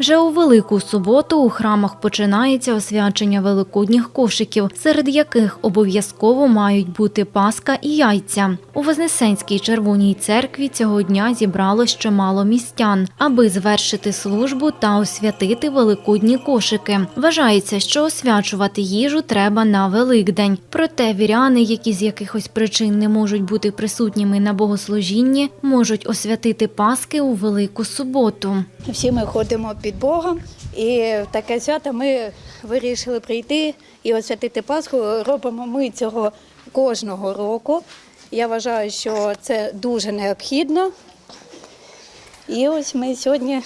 Вже у Велику суботу у храмах починається освячення великодніх кошиків, серед яких обов'язково мають бути паска і яйця. У Вознесенській червоній церкві цього дня зібралось чимало містян, аби звершити службу та освятити великодні кошики. Вважається, що освячувати їжу треба на Великдень. Проте віряни, які з якихось причин не можуть бути присутніми на богослужінні, можуть освятити паски у Велику суботу. Всі ми ходимо під Богом, і в таке свято ми вирішили прийти і освятити Пасху. Робимо ми цього кожного року. Я вважаю, що це дуже необхідно. І ось ми сьогодні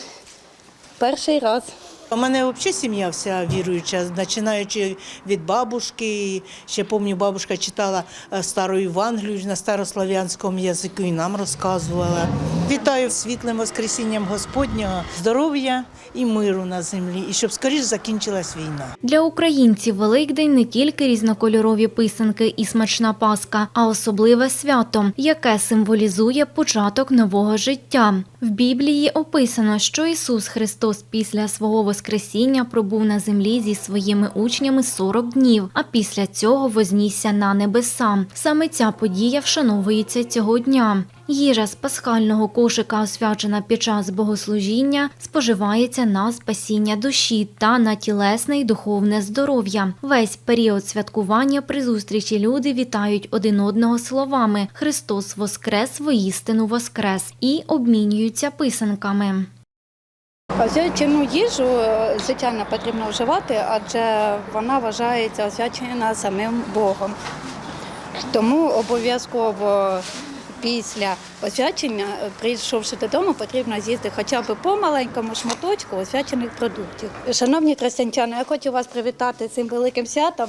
перший раз. У мене взагалі сім'я вся віруюча, починаючи від бабушки. Ще пам'ятаю, бабушка читала е, стару Євангелію на старослов'янському язику і нам розказувала. Вітаю світлим Воскресінням Господнього, здоров'я і миру на землі, і щоб скоріш закінчилась війна. Для українців Великдень не тільки різнокольорові писанки і смачна паска, а особливе свято, яке символізує початок нового життя. В Біблії описано, що Ісус Христос після свого Воскресіння пробув на землі зі своїми учнями 40 днів, а після цього вознісся на небеса. Саме ця подія вшановується цього дня. Їжа з пасхального кошика, освячена під час богослужіння, споживається на спасіння душі та на тілесне й духовне здоров'я. Весь період святкування при зустрічі люди вітають один одного словами Христос Воскрес, воістину Воскрес і обмінюються писанками. Освячену їжу, е, звичайно, потрібно вживати, адже вона вважається освячена самим Богом. Тому обов'язково після освячення, е, прийшовши додому, потрібно з'їсти хоча б по маленькому шматочку освячених продуктів. Шановні християнчани, я хочу вас привітати цим великим святом,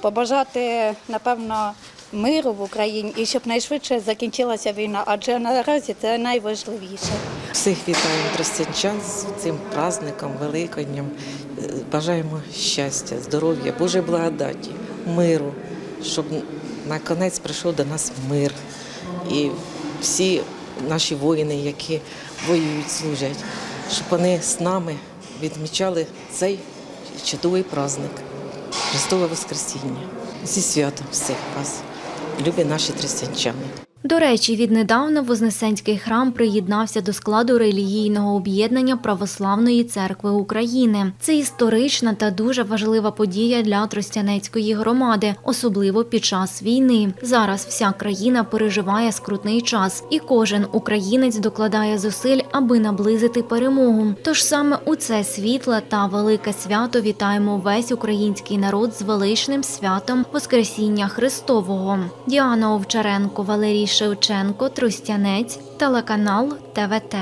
побажати, напевно, миру в Україні і щоб найшвидше закінчилася війна, адже наразі це найважливіше. Всіх вітаємо християнчан з цим праздником, Великоднем. Е, Бажаємо щастя, здоров'я, Божої благодаті, миру, щоб наконець прийшов до нас мир. І всі наші воїни, які воюють, служать, щоб вони з нами відмічали цей чудовий праздник Христове Воскресіння. Зі святом всіх вас, любі наші християнчани. До речі, віднедавна Вознесенський храм приєднався до складу релігійного об'єднання Православної церкви України. Це історична та дуже важлива подія для Тростянецької громади, особливо під час війни. Зараз вся країна переживає скрутний час, і кожен українець докладає зусиль, аби наблизити перемогу. Тож саме у це світле та велике свято вітаємо весь український народ з величним святом Воскресіння Христового. Діана Овчаренко, Валерій Шевченко, Трустянець, телеканал ТВТ.